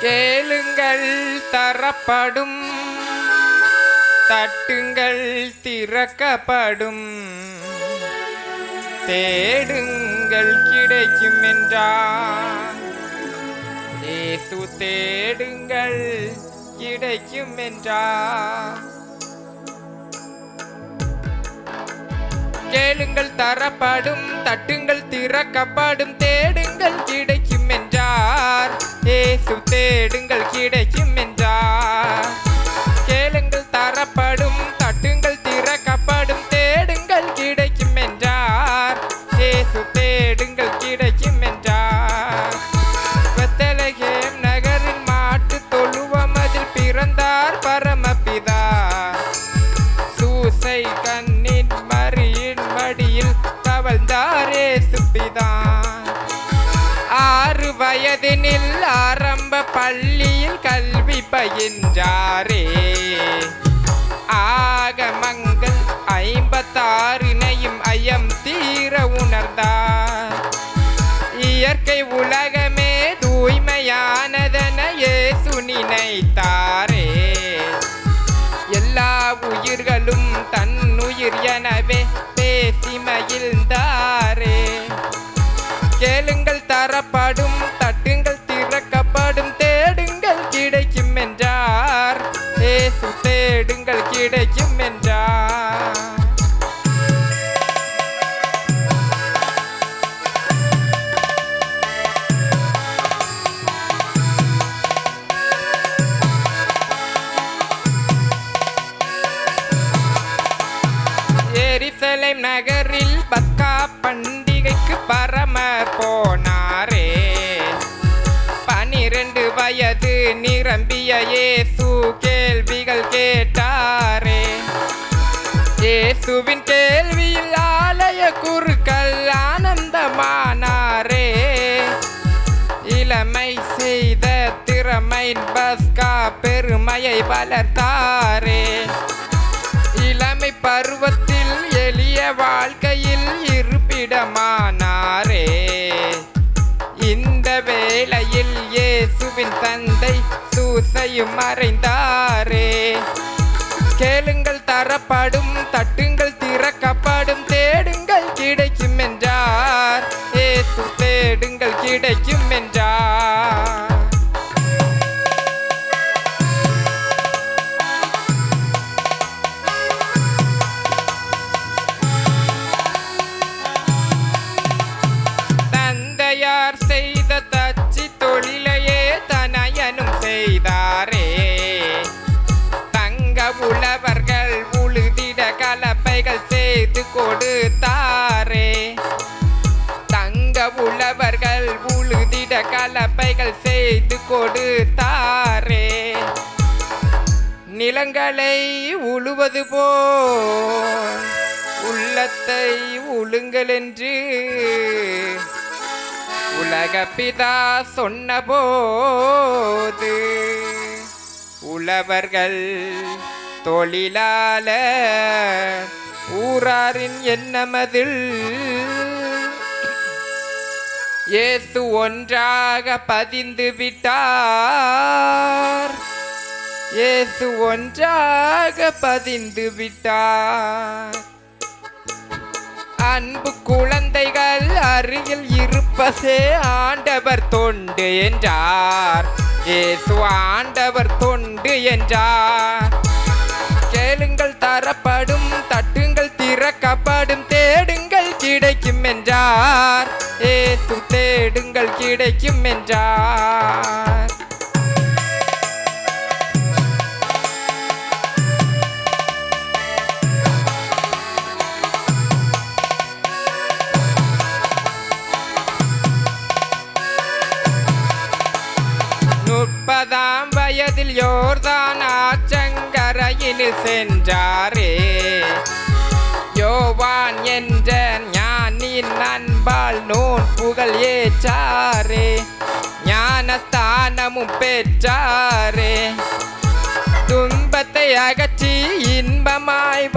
கேளுங்கள் தரப்படும். தட்டுங்கள் திறக்கப்படும். தேடுங்கள் கிடைக்கும் என்றார் இயேசு தேடுங்கள் கிடைக்கும் என்றார் கேளுங்கள் தரப்படும். தட்டுங்கள் திறக்கப்படும். தேடுங்கள் கிடைக்கும் என்றார் இயேசு தேடுங்கள் கிடைக்கும் வயதினில் ஆரம்ப பள்ளியில் கல்வி பயின்றாரே. ஆகமங்கள் ஐம்பத்தாறினையும் ஐயம் தீர உணர்ந்தார். தரப்படும் தட்டுங்கள் திறக்கப்படும் தேடுங்கள் கிடைக்கும் என்றார். ஏசு தேடுங்கள் கிடைக்கும் என்றார். எரிசலேம் நகர் நிரம்பிய இயேசு கேள்விகள் கேட்டாரே. இயேசுவின் கேள்வியில் ஆலய குருக்கள் ஆனந்தமானாரே. இளமை செய்த திறமை பஸ்கா பெருமையை வளர்த்தாரே. இளமை பருவத்தில் எளிய வாழ்க்கையில் இருப்பிடமானாரே. இந்த வேளையில் இயேசுவின் தந்தை சூசையும் மறைந்தாரே. கேளுங்கள் தரப்படும் தட்டுங்கள் திறக்கப்படும் தேடுங்கள் கிடைக்கும் என்றார். ஏசு தேடுங்கள் கிடைக்கும் என்றார். கலப்பைகள் செய்து கொடுத்தாரே. தங்க உழவர்கள் உழுதிட கலப்பைகள் செய்து கொடுத்தாரே. நிலங்களை உழுவது போல் உள்ளத்தை உழுங்கள் என்று உலக பிதா சொன்னபோது உழவர்கள் தொழிலாளர் ஊராரின் எண்ணமதில் ஏத்து ஒன்றாக பதிந்து விட்டார். ஏசு ஒன்றாக பதிந்து விட்டார். அன்பு குழந்தைகள் அருகில் இருப்பதே ஆண்டவர் தொண்டு என்றார். ஏசு ஆண்டவர் தொண்டு என்றார். கேளுங்கள் தரப்படும் தட்டுங்கள் திறக்கப்படும் தேடுங்கள் கிடைக்கும் என்றார். ஏசு தேடுங்கள் கிடைக்கும் என்றார். சென்றாரே. யோவான் என்ற ஞானின் அன்பால் நூன் புகழ் ஏற்றாரே. ஞானஸ்தானமும் பெற்றாரே. துன்பத்தை அகற்றி இன்பமாய்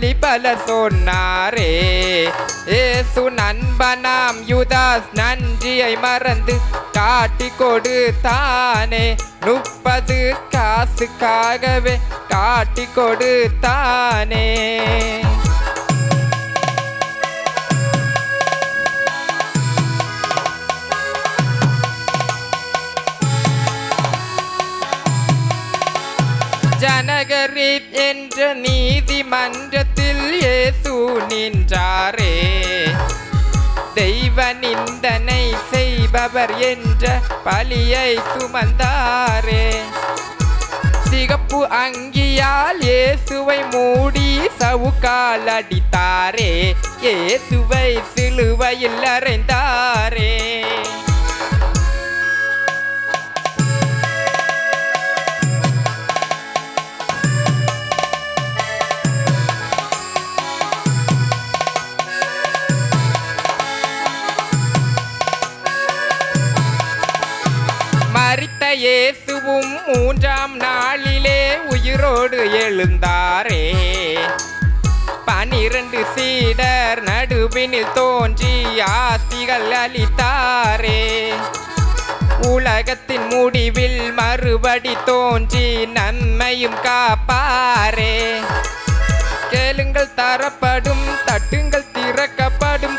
வாழ பல சொன்னாரே ஏசு நண்பனாம் யுதாஸ் நன்றியை மறந்து காட்டி கொடுத்தானே. முப்பது காசுக்காகவே காட்டி கொடுத்தானே. ஜனகரித் என்ற நீதிமன்ற என்றாரே தெய்வ நிந்தனை செய்பவர் என்ற பலியை சுமந்தாரே. சிகப்பு அங்கியால் இயேசுவை மூடி சவுக்கால் அடித்தாரே. இயேசுவை சிலுவையில் அறைந்தாரே. இயேசுவும் மூன்றாம் நாளிலே உயிரோடு எழுந்தாரே. பனிரண்டு சீடர் நடுவினில் தோன்றி ஆசிகள் அளித்தாரே. உலகத்தின் முடிவில் மறுபடி தோன்றி நன்மையும் காப்பாரே. கேளுங்கள் தரப்படும் தட்டுங்கள் திறக்கப்படும்